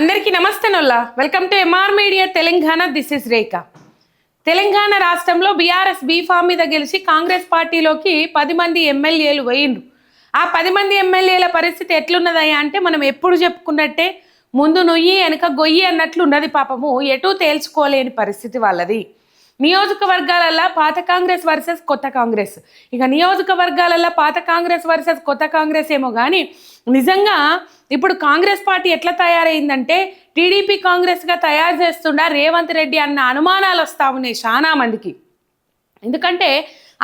అందరికీ నమస్తే నొల్లా welcome to MR media Telangana this is Rekha Telangana రాష్ట్రంలో బీఆర్ఎస్ బీఫామ్ మీద గెలిచి కాంగ్రెస్ పార్టీలోకి పది మంది ఎమ్మెల్యేలు పోయిండ్రు ఆ పది మంది ఎమ్మెల్యేల పరిస్థితి ఎట్లున్నదయ్యా అంటే మనం ఎప్పుడు చెప్పుకున్నట్టే ముందు నొయ్యి వెనక గొయ్యి అన్నట్లు ఉన్నది పాపము. ఎటూ తేల్చుకోలేని పరిస్థితి వాళ్ళది. నియోజకవర్గాలల్లో పాత కాంగ్రెస్ వర్సెస్ కొత్త కాంగ్రెస్. ఇక నియోజకవర్గాలల్లో పాత కాంగ్రెస్ వర్సెస్ కొత్త కాంగ్రెస్ ఏమో కానీ నిజంగా ఇప్పుడు కాంగ్రెస్ పార్టీ ఎట్లా తయారైందంటే టీడీపీ కాంగ్రెస్గా తయారు చేస్తున్న రేవంత్ రెడ్డి అన్న అనుమానాలు వస్తా ఉన్నాయి చాలా మందికి. ఎందుకంటే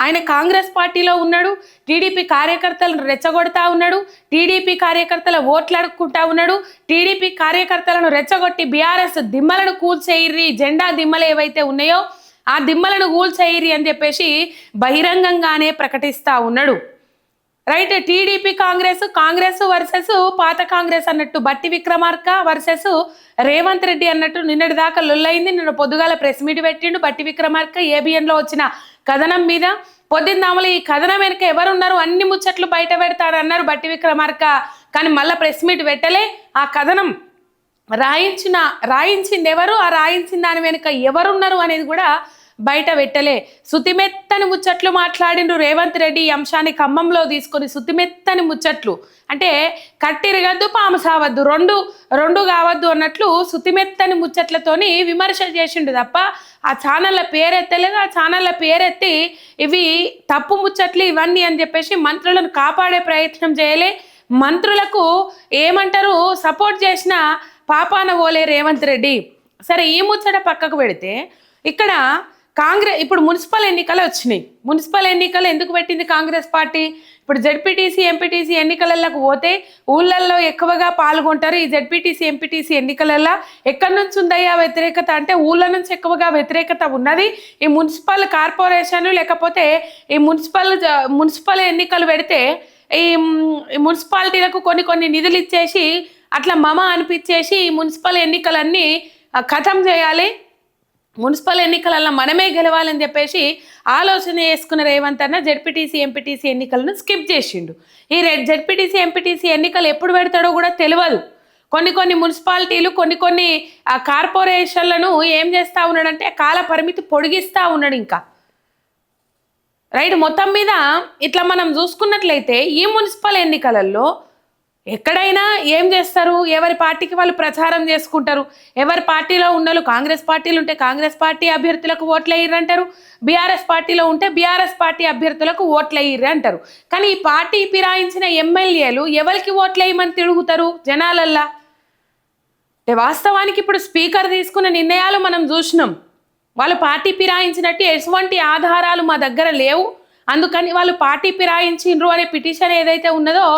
ఆయన కాంగ్రెస్ పార్టీలో ఉన్నాడు టీడీపీ కార్యకర్తలను రెచ్చగొడతా ఉన్నాడు టీడీపీ కార్యకర్తల ఓట్లు అడుక్కుంటా ఉన్నాడు టీడీపీ కార్యకర్తలను రెచ్చగొట్టి బీఆర్ఎస్ దిమ్మలను కూల్చేయిర్రి జెండా దిమ్మలు ఏవైతే ఉన్నాయో ఆ దిమ్మలను కూల్చేయిరి అని చెప్పేసి బహిరంగంగానే ప్రకటిస్తా ఉన్నాడు. Right TDP Congress Congress versus పాత కాంగ్రెస్ అన్నట్టు బట్టి విక్రమార్క వర్సెస్ రేవంత్ రెడ్డి అన్నట్టు నిన్నటి దాకా లొల్లైంది నిన్న పొద్దుగాల ప్రెస్ మీట్ పెట్టిండు బట్టి విక్రమార్క ఏబిఎన్లో వచ్చిన కథనం మీద. పొద్దున్నామలు ఈ కథనం వెనుక ఎవరున్నారు? అన్ని ముచ్చట్లు బయట పెడతారన్నారు అన్నారు బట్టి విక్రమార్క. కానీ మళ్ళీ ప్రెస్ మీట్ పెట్టలే. ఆ కథనం రాయించిన రాయించింది ఎవరు ఆ రాయించిన దాని వెనుక ఎవరున్నారు అనేది కూడా బయట పెట్టలే. సుతిమెత్తని ముచ్చట్లు మాట్లాడిండ్రు రేవంత్ రెడ్డి ఈ అంశాన్ని ఖమ్మంలో తీసుకొని సుతిమెత్తని ముచ్చట్లు. అంటే కట్టిరగద్దు పాము సావద్దు రెండు రెండు కావద్దు అన్నట్లు సుతిమెత్తని ముచ్చట్లతోని విమర్శ చేసిండు తప్ప ఆ ఛానళ్ళ పేరెత్తలేదు. ఆ ఛానళ్ళ పేరెత్తి ఇవి తప్పు ముచ్చట్లు ఇవన్నీ అని చెప్పేసి మంత్రులను కాపాడే ప్రయత్నం చేయలే. మంత్రులకు ఏమంటారు? సపోర్ట్ చేసిన పాపాన ఓలే రేవంత్ రెడ్డి. సరే ఈ ముచ్చట పక్కకు పెడితే ఇక్కడ కాంగ్రెస్ ఇప్పుడు మున్సిపల్ ఎన్నికలు వచ్చినాయి. మున్సిపల్ ఎన్నికలు ఎందుకు పెట్టింది కాంగ్రెస్ పార్టీ? ఇప్పుడు జెడ్పీటీసీ ఎంపీటీసీ ఎన్నికలలోకి పోతే ఊళ్ళల్లో ఎక్కువగా పాల్గొంటారు ఈ జెడ్పీటీసీ ఎంపీటీసీ ఎన్నికలలో ఎక్కడి నుంచి ఉందయ్యా వ్యతిరేకత? అంటే ఊళ్ళ నుంచి ఎక్కువగా వ్యతిరేకత ఉన్నది ఈ మున్సిపల్ కార్పొరేషన్ లేకపోతే ఈ మున్సిపల్ మున్సిపల్ ఎన్నికలు పెడితే ఈ మున్సిపాలిటీలకు కొన్ని కొన్ని నిధులు ఇచ్చేసి అట్లా మమ అనిపించేసి ఈ మున్సిపల్ ఎన్నికలన్నీ ఆ, ఖతం చేయాలి. మున్సిపల్ ఎన్నికలలో మనమే గెలవాలని చెప్పేసి ఆలోచన చేసుకున్న రేవంత్ అన్న జడ్పీటీసీ ఎంపీటీసీ ఎన్నికలను స్కిప్ చేసిండు. ఈ రెడ్ జడ్పీటీసీ ఎంపీటీసీ ఎన్నికలు ఎప్పుడు పెడతాడో కూడా తెలియదు. కొన్ని కొన్ని మున్సిపాలిటీలు కొన్ని కొన్ని కార్పొరేషన్లను ఏం చేస్తూ ఉన్నాడంటే కాల పరిమితి పొడిగిస్తూ ఉన్నాడు ఇంకా. రైట్? మొత్తం మీద ఇట్లా మనం చూసుకున్నట్లయితే ఈ మున్సిపల్ ఎన్నికలలో ఎక్కడైనా ఏం చేస్తారు? ఎవరి పార్టీకి వాళ్ళు ప్రచారం చేసుకుంటారు? ఎవరి పార్టీలో ఉన్నోళ్ళు కాంగ్రెస్ పార్టీలు ఉంటే కాంగ్రెస్ పార్టీ అభ్యర్థులకు ఓట్లు అంటారు బీఆర్ఎస్ పార్టీలో ఉంటే బీఆర్ఎస్ పార్టీ అభ్యర్థులకు ఓట్లు అంటారు కానీ ఈ పార్టీ ఫిరాయించిన ఎమ్మెల్యేలు ఎవరికి ఓట్లేయమని తిరుగుతారు జనాలల్లా? అంటే వాస్తవానికి ఇప్పుడు స్పీకర్ తీసుకున్న నిర్ణయాలు మనం చూసినాం. వాళ్ళు పార్టీ ఫిరాయించినట్టు ఎటువంటి ఆధారాలు మా దగ్గర లేవు. అందుకని వాళ్ళు పార్టీ ఫిరాయించిండ్రు అనే పిటిషన్ ఏదైతే ఉన్నదో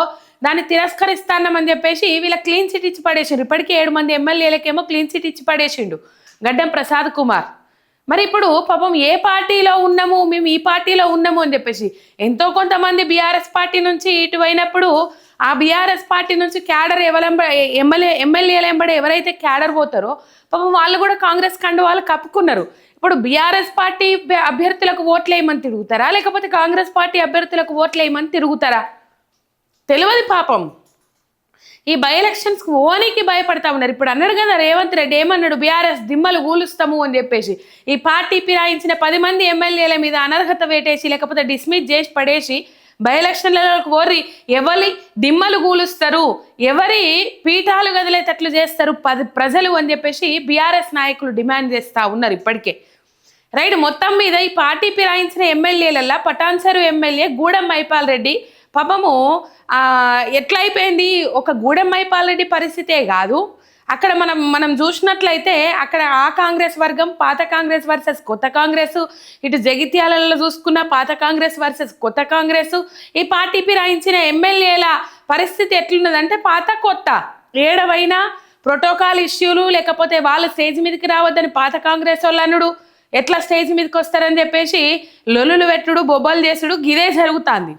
దాన్ని తిరస్కరిస్తానమని చెప్పేసి వీళ్ళ క్లీన్ చిట్ ఇచ్చి పడేసిండు ఇప్పటికే ఏడు మంది ఎమ్మెల్యేలకేమో క్లీన్ చిట్ ఇచ్చి పడేసిండు గడ్డం ప్రసాద్ కుమార్. మరి ఇప్పుడు పాపం ఏ పార్టీలో ఉన్నాము? మేము ఈ పార్టీలో ఉన్నాము అని చెప్పేసి ఎంతో కొంతమంది బీఆర్ఎస్ పార్టీ నుంచి ఇటు అయినప్పుడు ఆ బీఆర్ఎస్ పార్టీ నుంచి క్యాడర్ ఎవరెంబ ఎమ్మెల్యే ఎమ్మెల్యేలు ఎంబడి ఎవరైతే క్యాడర్ పోతారో పాపం వాళ్ళు కూడా కాంగ్రెస్ కండు వాళ్ళు కప్పుకున్నారు. ఇప్పుడు బీఆర్ఎస్ పార్టీ అభ్యర్థులకు ఓట్లు వేయమని తిరుగుతారా? లేకపోతే కాంగ్రెస్ పార్టీ అభ్యర్థులకు ఓట్లు వేయమని తిరుగుతారా? తెలియదు పాపం. ఈ బై ఎలక్షన్స్ ఓనికి భయపడతా ఉన్నారు. ఇప్పుడు అన్నాడు కదా రేవంత్ రెడ్డి ఏమన్నాడు? బీఆర్ఎస్ దిమ్మలు కూలుస్తాము అని చెప్పేసి. ఈ పార్టీ పిరాయించిన పది మంది ఎమ్మెల్యేల మీద అనర్హత వేటేసి లేకపోతే డిస్మిస్ చేసి పడేసి బై ఎలక్షన్లకు ఓర్రి ఎవరి దిమ్మలు కూలుస్తారు ఎవరి పీఠాలు కదిలేటట్లు చేస్తారు పది ప్రజలు అని చెప్పేసి బీఆర్ఎస్ నాయకులు డిమాండ్ చేస్తూ ఉన్నారు ఇప్పటికే. రైట్ మొత్తం మీద ఈ పార్టీ పిరాయించిన ఎమ్మెల్యేలల్లా పటాన్సరు ఎమ్మెల్యే గూడెం మైపాల్ రెడ్డి పాపము ఎట్లయిపోయింది? ఎట్లా అయిపోయింది ఒక గూడెమ్మై పాలని పరిస్థితే కాదు. అక్కడ మనం మనం చూసినట్లయితే అక్కడ ఆ కాంగ్రెస్ వర్గం పాత కాంగ్రెస్ వర్సెస్ కొత్త కాంగ్రెస్. ఇటు జగిత్యాలలో చూసుకున్న పాత కాంగ్రెస్ వర్సెస్ కొత్త కాంగ్రెస్. ఈ పార్టీ రాయించిన ఎమ్మెల్యేల పరిస్థితి ఎట్లున్నదంటే పాత కొత్త. ఏడవైనా ప్రోటోకాల్ ఇష్యూలు లేకపోతే వాళ్ళు స్టేజ్ మీదకి రావద్దని పాత కాంగ్రెస్ వాళ్ళు అనుడు ఎట్లా స్టేజ్ మీదకి వస్తారని చెప్పేసి లొల్లులు పెట్టుడు బొబ్బలు చేసుడు గిదే జరుగుతుంది.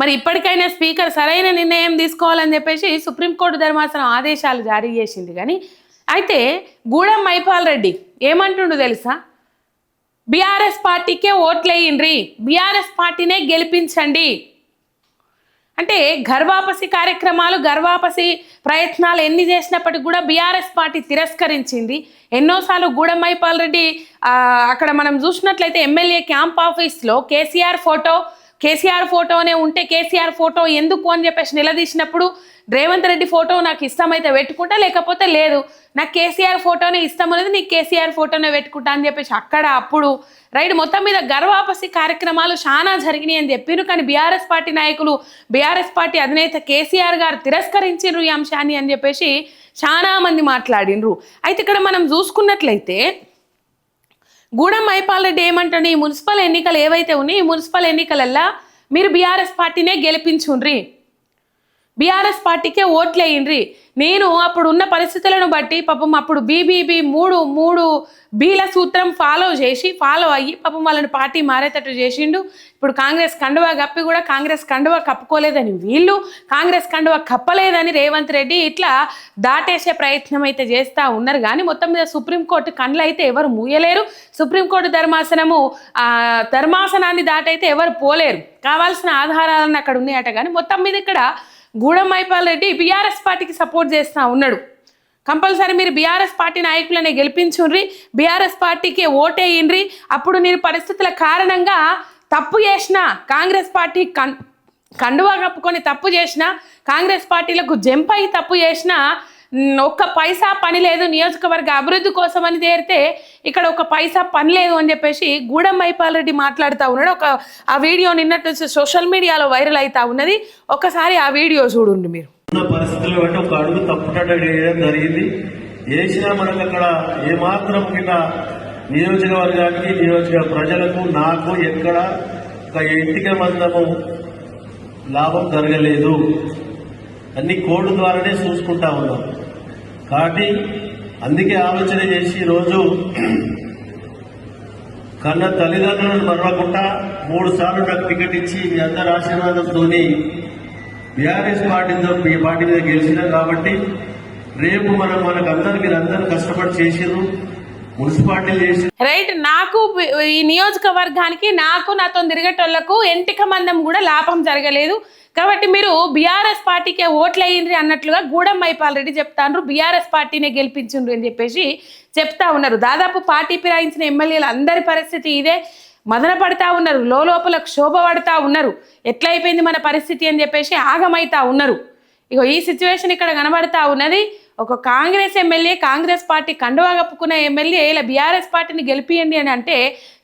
మరి ఇప్పటికైనా స్పీకర్ సరైన నిర్ణయం తీసుకోవాలని చెప్పేసి సుప్రీంకోర్టు ధర్మాసనం ఆదేశాలు జారీ చేసింది. కానీ అయితే గూడెం మైపాల్ రెడ్డి ఏమంటుండు తెలుసా? బీఆర్ఎస్ పార్టీకే ఓట్లేయండ్రి బీఆర్ఎస్ పార్టీనే గెలిపించండి. అంటే గర్వాపసి కార్యక్రమాలు గర్వాపసి ప్రయత్నాలు ఎన్ని చేసినప్పటికి కూడా బీఆర్ఎస్ పార్టీ తిరస్కరించింది. ఎన్నోసార్లు గూడెంమైపాల్ రెడ్డి అక్కడ మనం చూసినట్లయితే ఎమ్మెల్యే క్యాంప్ ఆఫీస్లో కేసీఆర్ ఫోటో కేసీఆర్ ఫోటోనే ఉంటే కేసీఆర్ ఫోటో ఎందుకు అని చెప్పేసి నిలదీసినప్పుడు రేవంత్ రెడ్డి ఫోటో నాకు ఇష్టమైతే పెట్టుకుంటా లేకపోతే లేదు. నాకు కేసీఆర్ ఫోటోనే ఇష్టం అనేది నీకు కేసీఆర్ ఫోటోనే పెట్టుకుంటా అని చెప్పేసి అక్కడ అప్పుడు రైట్ మొత్తం మీద గర్వాపసి కార్యక్రమాలు చాలా జరిగినాయి అని చెప్పారు. కానీ బీఆర్ఎస్ పార్టీ నాయకులు బీఆర్ఎస్ పార్టీ అధినేత కేసీఆర్ గారు తిరస్కరించారు ఈ అంశాన్ని అని చెప్పేసి చాలా మంది మాట్లాడినరు అయితే ఇక్కడ మనం చూసుకున్నట్లయితే గూడెం మైపాల్ రెడ్డి ఏమంటాడు ఈ మున్సిపల్ ఎన్నికలు ఏవైతే ఉన్నాయి ఈ మున్సిపల్ ఎన్నికలల్లా మీరు బీఆర్ఎస్ పార్టీనే గెలిపించుండ్రి. బీఆర్ఎస్ పార్టీకే ఓట్లేయండ్రి నేను అప్పుడు ఉన్న పరిస్థితులను బట్టి పాపం అప్పుడు బీబీబీ మూడు మూడు బీల సూత్రం ఫాలో చేసి ఫాలో అయ్యి పాపం వాళ్ళని పార్టీ మారేటట్టు చేసిండు. ఇప్పుడు కాంగ్రెస్ కండువా కప్పి కూడా కాంగ్రెస్ కండువా కప్పుకోలేదని వీళ్ళు కాంగ్రెస్ కండువా కప్పలేదని రేవంత్ రెడ్డి ఇట్లా దాటేసే ప్రయత్నం అయితే చేస్తూ ఉన్నారు. కానీ మొత్తం మీద సుప్రీంకోర్టు కండ్లు అయితే ఎవరు మూయలేరు. సుప్రీంకోర్టు ధర్మాసనము ధర్మాసనాన్ని దాటైతే ఎవరు పోలేరు. కావాల్సిన ఆధారాలను అక్కడ ఉన్నాయట. కానీ మొత్తం మీద ఇక్కడ గూడమైపాల్ రెడ్డి బీఆర్ఎస్ పార్టీకి సపోర్ట్ చేస్తూ ఉన్నాడు. కంపల్సరీ మీరు బీఆర్ఎస్ పార్టీ నాయకులనే గెలిపించుండ్రి బీఆర్ఎస్ పార్టీకి ఓటేయండ్రి. అప్పుడు నేను పరిస్థితుల కారణంగా తప్పు చేసిన కాంగ్రెస్ పార్టీ కం కండువా కప్పుకొని తప్పు చేసిన కాంగ్రెస్ పార్టీలకు జంప్ అయి తప్పు చేసిన ఒక్క పైసా పని లేదు నియోజకవర్గ అభివృద్ధి కోసం అని చేరితే ఇక్కడ ఒక పైసా పని లేదు అని చెప్పేసి గూడెం మైపాల్ రెడ్డి మాట్లాడుతూ ఉన్నాడు. ఒక ఆ వీడియో నిన్నటి నుంచి సోషల్ మీడియాలో వైరల్ అవుతా ఉన్నది. ఒకసారి ఆ వీడియో చూడండి మీరు. పరిస్థితులు బట్టి ఒక అడుగు తప్పుటట్టు వేయడం జరిగింది. వేసినా మనకు అక్కడ ఏమాత్రం కింద నియోజకవర్గానికి నియోజక ప్రజలకు నాకు ఎక్కడ ఒక ఇంటికి మందము లాభం జరగలేదు. అన్ని కోడ్ ద్వారానే చూసుకుంటా ఉన్నాం. కాబట్టి అందుకే ఆలోచన చేసి ఈరోజు కన్న తల్లిదండ్రులను మరవకుండా మూడు సార్లు నాకు టికెట్ ఇచ్చి మీ అందరి ఆశీర్వాదంతో బీఆర్ఎస్ పార్టీతో మీ పార్టీ మీద గెలిచినాం కాబట్టి రేపు మనం మనకు అందరు మీరు అందరూ కష్టపడి చేసిర్రు మున్సిపాలిటీలు చేసి రైట్ నాకు ఈ నియోజకవర్గానికి నాకు నాతో తిరిగేటోళ్ళకు ఎంటిక మందం కూడా లాభం జరగలేదు. కాబట్టి మీరు బీఆర్ఎస్ పార్టీకే ఓట్లు అయ్యిండ్రి అన్నట్లుగా గూడెం మైపాల్ రెడ్డి చెప్తాండ్రు. బీఆర్ఎస్ పార్టీనే గెలిపించుండ్రు అని చెప్పేసి చెప్తా ఉన్నారు. దాదాపు పార్టీ ఫిరాయించిన ఎమ్మెల్యేలు అందరి పరిస్థితి ఇదే. మదన పడతా ఉన్నారు. లోపల క్షోభ పడతా ఉన్నారు. ఎట్లయిపోయింది మన పరిస్థితి అని చెప్పేసి ఆగమైతా ఉన్నారు. ఇగో ఈ సిచ్యువేషన్ ఇక్కడ కనబడతా ఉన్నది. ఒక కాంగ్రెస్ ఎమ్మెల్యే కాంగ్రెస్ పార్టీ కండువా కప్పుకున్న ఎమ్మెల్యే ఇలా బీఆర్ఎస్ పార్టీని గెలిపియండి అని అంటే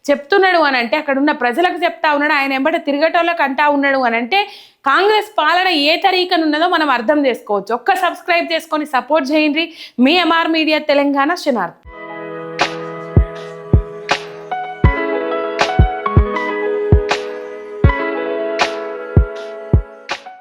చెప్తున్నాడు అని అంటే అక్కడ ఉన్న ప్రజలకు చెప్తా ఉన్నాడు. ఆయన ఎంబట తిరగటోళ్ళకి అంటా ఉన్నాడు అని అంటే కాంగ్రెస్ పాలన ఏ తరీకన ఉన్నదో మనం అర్థం చేసుకోవచ్చు. ఒక్క సబ్స్క్రైబ్ చేసుకొని సపోర్ట్ చేయండి. మీ ఎంఆర్ మీడియా తెలంగాణ శనార్